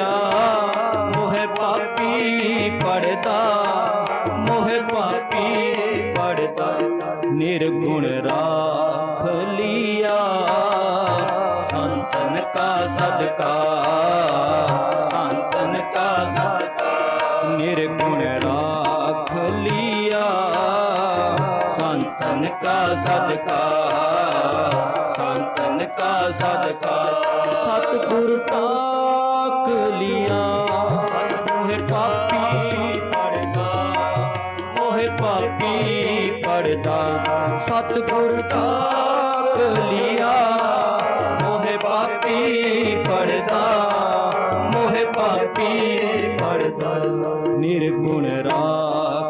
ਲਿਆ ਮੋਹਿ ਪਾਪੀ ਪੜਦਾ, ਮੋਹਿ ਪਾਪੀ ਪੜਦਾ। ਨਿਰਗੁਣ ਰਾਖ ਲਿਆ। ਸੰਤਨ ਕਾ ਸਦਕਾ, ਸੰਤਨ ਕਾ ਸਦਕਾ। ਨਿਰਗੁਣ ਰਾਖ ਲਿਆ। ਸੰਤਨ ਕਾ ਸਦਕਾ, ਸੰਤਨ ਕਾ ਸਦਕਾ। ਸਤਿਗੁਰ ਟਾਕ ਲਿਆ ਮੋਹਿ ਪਾਪੀ ਪੜਦਾ। ਮੋਹਿ ਪਾਪੀ ਪੜਦਾ। ਸਤਿਗੁਰ ਟਾਕ ਲਿਆ ਮੋਹਿ ਪਾਪੀ ਪੜਦਾ। ਮੋਹਿ ਪਾਪੀ ਪੜਦਾ। ਨਿਰਗੁਣ ਰਾਖ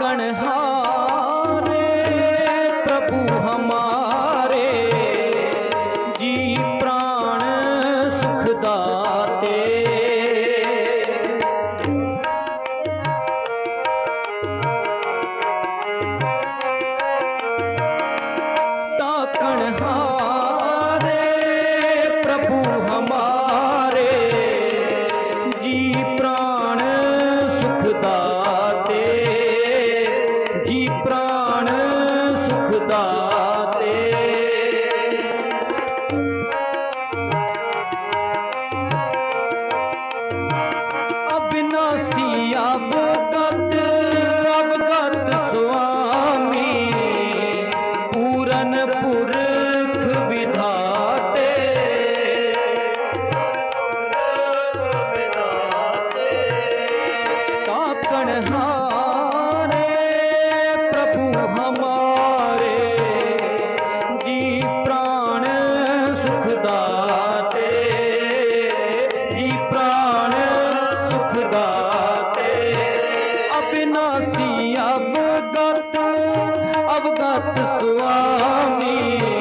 कण हा 다. नवदत्त स्वामी